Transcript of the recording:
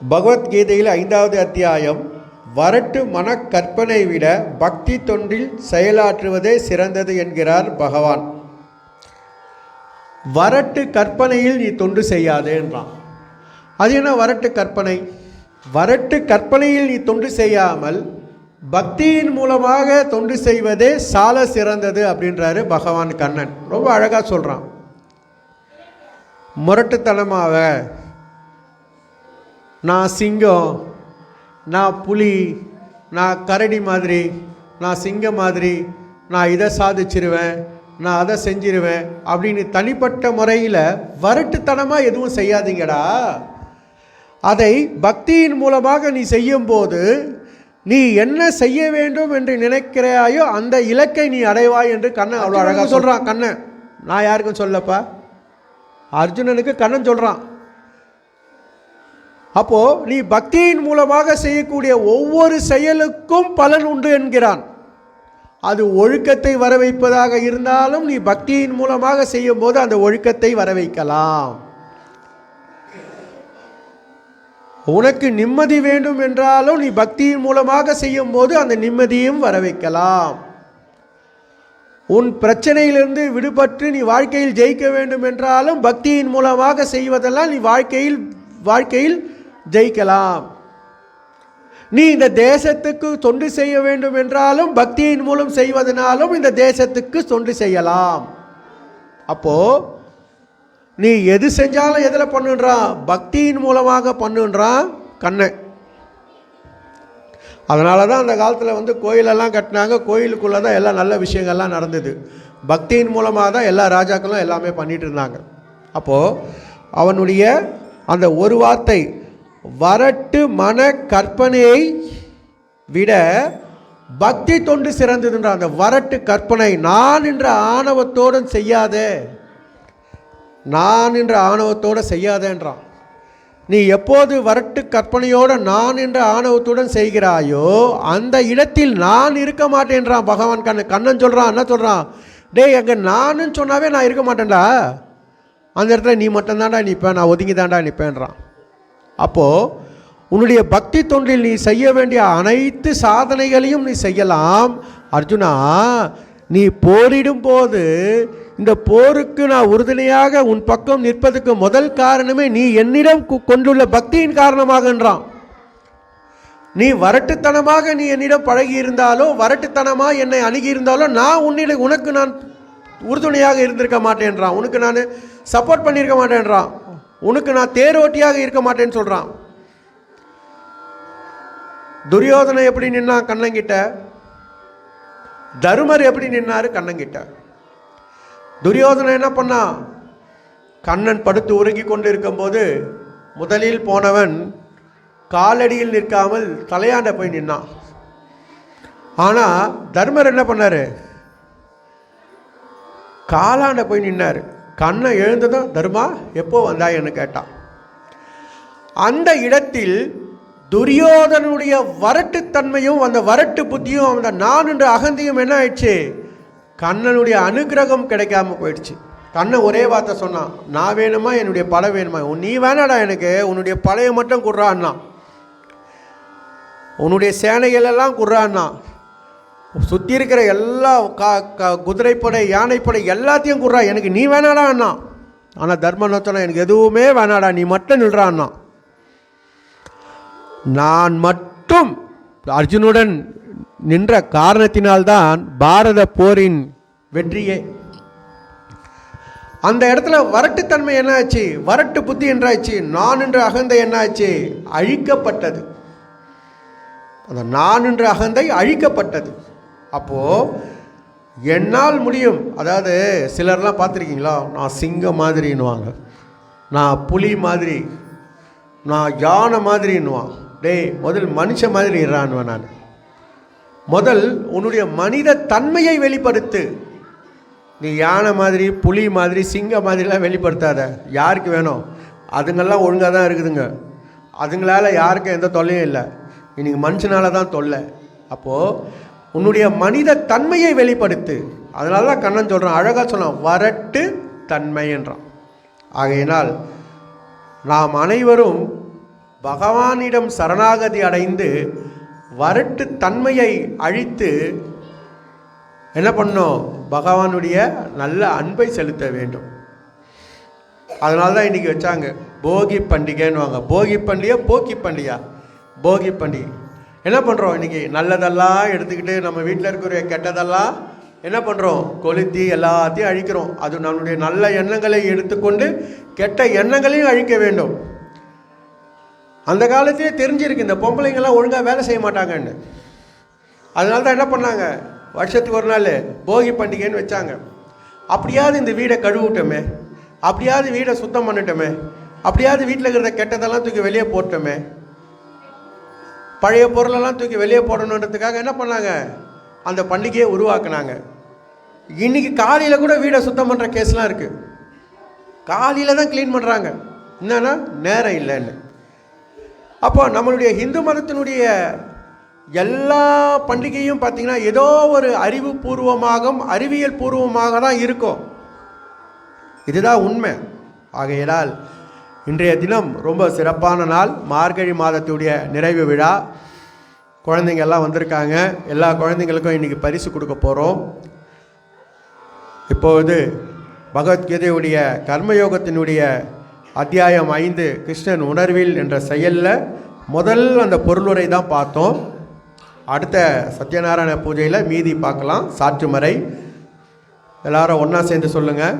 பகவத்கீதையில் ஐந்தாவது அத்தியாயம் வரட்டு மனக்கற்பனை விட பக்தி தொண்டில் செயலாற்றுவதே சிறந்தது என்கிறார் பகவான். வரட்டு கற்பனையில் நீ தொண்டு செய்யாதேன்றான் அது என்ன வரட்டு கற்பனை? வரட்டு கற்பனையில் நீ தொண்டு செய்யாமல் பக்தியின் மூலமாக தொண்டு செய்வதே சால சிறந்தது அப்படின்றாரு பகவான் கண்ணன். ரொம்ப அழகாக சொல்கிறான் முரட்டுத்தனமாக நான் சிங்கம் நான் புலி நான் கரடி மாதிரி நான் சிங்கம் மாதிரி நான் இதை சாதிச்சிருவேன் நான் அதை செஞ்சிருவேன் அப்படின்னு தனிப்பட்ட முறையில் வரட்டுத்தனமாக எதுவும் செய்யாதீங்கடா. அதை பக்தியின் மூலமாக நீ செய்யும்போது நீ என்ன செய்ய வேண்டும் என்று நினைக்கிறாயோ அந்த இலக்கை நீ அடைவாய் என்று கண்ணன் அவ்வளோ அழகாக சொல்கிறான் கண்ணன் நான் யாருக்கும் சொல்லப்பா? அர்ஜுனனுக்கு கண்ணன் சொல்கிறான் அப்போ நீ பக்தியின் மூலமாக செய்யக்கூடிய ஒவ்வொரு செயலுக்கும் பலன் உண்டு என்கிறான். அது ஒழுக்கத்தை வர வைப்பதாக இருந்தாலும் நீ பக்தியின் மூலமாக செய்யும் போது அந்த ஒழுக்கத்தை வர வைக்கலாம் உனக்கு நிம்மதி வேண்டும் என்றாலும் நீ பக்தியின் மூலமாக செய்யும் போது அந்த நிம்மதியும் வர வைக்கலாம் உன் பிரச்சனையிலிருந்து விடுபட்டு நீ வாழ்க்கையில் ஜெயிக்க வேண்டும் என்றாலும் பக்தியின் மூலமாக செய்வதெல்லாம் நீ வாழ்க்கையில் வாழ்க்கையில் ஜெயிக்கலாம். நீ இந்த தேசத்துக்கு தொண்டு செய்ய வேண்டும் என்றாலும் பக்தியின் மூலம் செய்வதனாலும் இந்த தேசத்துக்கு தொண்டு செய்யலாம். அப்போ நீ எது செஞ்சாலும் எதில் பண்ணுன்றான்? பக்தியின் மூலமாக பண்ணுன்றான் கண்ணன். அதனால தான் அந்த காலத்தில் வந்து கோயிலெல்லாம் கட்டினாங்க. கோயிலுக்குள்ளே தான் எல்லா நல்ல விஷயங்கள்லாம் நடந்தது. பக்தியின் மூலமாக தான் எல்லா ராஜாக்களும் எல்லாமே பண்ணிகிட்டு இருந்தாங்க. அப்போது அவனுடைய அந்த ஒரு வார்த்தை வரட்டு மன கற்பனையை விட பக்தி தொண்டு சிறந்ததுன்ற அந்த வரட்டு கற்பனை நான் என்ற ஆணவத்தோடு செய்யாதே. நான் என்ற ஆணவத்தோடு செய்யாதேன்றான். நீ எப்போது வரட்டு கற்பனையோடு நான் என்ற ஆணவத்துடன் செய்கிறாயோ அந்த இடத்தில் நான் இருக்க மாட்டேன்றான் பகவான் கண்ணன் கண்ணன் சொல்கிறான் என்ன சொல்கிறான் டேய் அங்கே நானுன்னு சொன்னாவே நான் இருக்க மாட்டேன்டா. அந்த இடத்துல நீ மட்டும்தான்டா நிற்பேன் நான் ஒதுங்கி தான்டா நிற்பேன்றான் அப்போது உன்னுடைய பக்தி தொண்டில் நீ செய்ய வேண்டிய அனைத்து சாதனைகளையும் நீ செய்யலாம். அர்ஜுனா நீ போரிடும் போது இந்த போருக்கு நான் உறுதுணையாக உன் பக்கம் நிற்பதுக்கு முதல் காரணமே நீ என்னிடம் கொண்டுள்ள பக்தியின் காரணமாகன்றான். நீ வரட்டுத்தனமாக நீ என்னிடம் பழகி இருந்தாலோ வரட்டுத்தனமாக என்னை அணுகி இருந்தாலோ நான் உன்னிட உனக்கு நான் உறுதுணையாக இருந்திருக்க மாட்டேன்றான். உனக்கு நான் சப்போர்ட் பண்ணியிருக்க மாட்டேன்றான். உனக்கு நான் தேரோட்டியாக இருக்க மாட்டேன்னு சொல்கிறான் துரியோதனை எப்படி நின்னான் கண்ணங்கிட்ட? தருமர் எப்படி நின்னார் கண்ணங்கிட்ட? துரியோதனை என்ன பண்ணான் கண்ணன் படுத்து உறங்கி கொண்டு இருக்கும்போது முதலில் போனவன் காலடியில் நிற்காமல் தலையாண்ட போய் நின்னான். ஆனால் தர்மர் என்ன பண்ணார்? காலாண்ட போய் நின்னார். கண்ணை எழுந்ததும் தர்மா எப்போ வந்தாயன்னு கேட்டான் அந்த இடத்தில் துரியோதனுடைய வரட்டுத்தன்மையும் அந்த வரட்டு புத்தியும் அந்த நான் என்ற அகந்தியும் என்ன ஆயிடுச்சு? கண்ணனுடைய அனுக்கிரகம் கிடைக்காம போயிடுச்சு. கண்ணை ஒரே வார்த்தை சொன்னான் நான் வேணுமா? என்னுடைய படம் வேணுமா? உன் நீ வேணாடா எனக்கு. உன்னுடைய பழைய மட்டும் குடுறான்னா உன்னுடைய சேனைகளெல்லாம் குடுறான்னா சுற்றி இருக்கிற எல்லா கா க குதிரைப்படை யானைப்படை எல்லாத்தையும் குர்றா எனக்கு நீ வேணாடா அண்ணா. ஆனால் தர்மநோத்தனை எனக்கு எதுவுமே வேணாடா நீ மட்டும் நில்றா அண்ணா. நான் மட்டும் அர்ஜுனுடன் நின்ற காரணத்தினால்தான் பாரத போரின் வெற்றியே. அந்த இடத்துல வரட்டுத்தன்மை என்ன ஆச்சு வரட்டு புத்தி என்றாச்சு. நான் என்ற அகந்தை என்ன ஆச்சு அழிக்கப்பட்டது. அந்த நான் என்ற அகந்தை அழிக்கப்பட்டது. அப்போது என்னால் முடியும். அதாவது சிலர்லாம் பார்த்துருக்கீங்களா? நான் சிங்கம் மாதிரின்னுவாங்க. நான் புலி மாதிரி. நான் யானை மாதிரின்னுவான். டேய் முதல் மனுஷ மாதிரி இறான்வேன் நான். முதல் உன்னுடைய மனித தன்மையை வெளிப்படுத்து. நீ யானை மாதிரி புலி மாதிரி சிங்கம் மாதிரிலாம் வெளிப்படுத்தாத. யாருக்கு வேணும்? அதுங்கெல்லாம் ஒழுங்காக தான் இருக்குதுங்க. அதுங்களால் யாருக்கும் எந்த தொல்லையும் இல்லை. இன்னைக்கு மனுஷனால தான் தொல்லை. அப்போது உன்னுடைய மனித தன்மையை வெளிப்படுத்து. அதனால தான் கண்ணன் சொல்கிறான் அழகாக சொன்னான் வரட்டு தன்மை என்றான். ஆகையினால் நாம் அனைவரும் பகவானிடம் சரணாகதி அடைந்து வரட்டு தன்மையை அழித்து என்ன பண்ணோம்? பகவானுடைய நல்ல அன்பை செலுத்த வேண்டும். அதனால தான் இன்றைக்கி வச்சாங்க போகி பண்டிகைன்னுவாங்க போகி பண்டிகை போக்கி பண்டிகை போகி பண்டிகை. என்ன பண்ணுறோம் இன்றைக்கி நல்லதெல்லாம் எடுத்துக்கிட்டு நம்ம வீட்டில் இருக்கிற கெட்டதெல்லாம் என்ன பண்ணுறோம் கொளுத்தி எல்லாத்தையும் அழிக்கிறோம். அது நம்மளுடைய நல்ல எண்ணங்களை எடுத்துக்கொண்டு கெட்ட எண்ணங்களையும் அழிக்க வேண்டும். அந்த காலத்திலே தெரிஞ்சிருக்கு இந்த பொம்பளைங்கள்லாம் ஒழுங்காக வேலை செய்ய மாட்டாங்கன்னு. அதனால தான் என்ன பண்ணாங்க? வருஷத்துக்கு ஒரு நாள் போகி பண்டிகைன்னு வச்சாங்க. அப்படியாவது இந்த வீடை கழுவிட்டோமே? அப்படியாவது வீடை சுத்தம் பண்ணிட்டோமே? அப்படியாவது வீட்டில் இருக்கிற கெட்டதெல்லாம் தூக்கி வெளியே போட்டோமே பழைய பொருளெல்லாம் தூக்கி வெளியே போடணுன்றதுக்காக என்ன பண்ணாங்க? அந்த பண்டிகையை உருவாக்குனாங்க. இன்னைக்கு காலையில் கூட வீடை சுத்தம் பண்ணுற கேஸ்லாம் இருக்குது காலையில் தான் க்ளீன் பண்ணுறாங்க என்னன்னா நேரம் இல்லைன்னு. அப்போ நம்மளுடைய ஹிந்து மதத்தினுடைய எல்லா பண்டிகையும் பார்த்திங்கன்னா ஏதோ ஒரு அறிவுபூர்வமாக அறிவியல் பூர்வமாக தான் இருக்கும். இதுதான் உண்மை. ஆகையினால் இன்றைய தினம் ரொம்ப சிறப்பான நாள். மார்கழி மாதத்துடைய நிறைவு விழா. குழந்தைங்க எல்லாம் வந்திருக்காங்க. எல்லா குழந்தைங்களுக்கும் இன்றைக்கி பரிசு கொடுக்க போகிறோம் இப்போது பகவத்கீதையுடைய கர்மயோகத்தினுடைய அத்தியாயம் ஐந்து கிருஷ்ணன் உணர்வில் என்ற செயலில் முதல் அந்த பொருளுரை தான் பார்த்தோம். அடுத்த சத்யநாராயண பூஜையில் மீதி பார்க்கலாம். சாற்றுமறை எல்லாரும் ஒன்றா சேர்ந்து சொல்லுங்கள்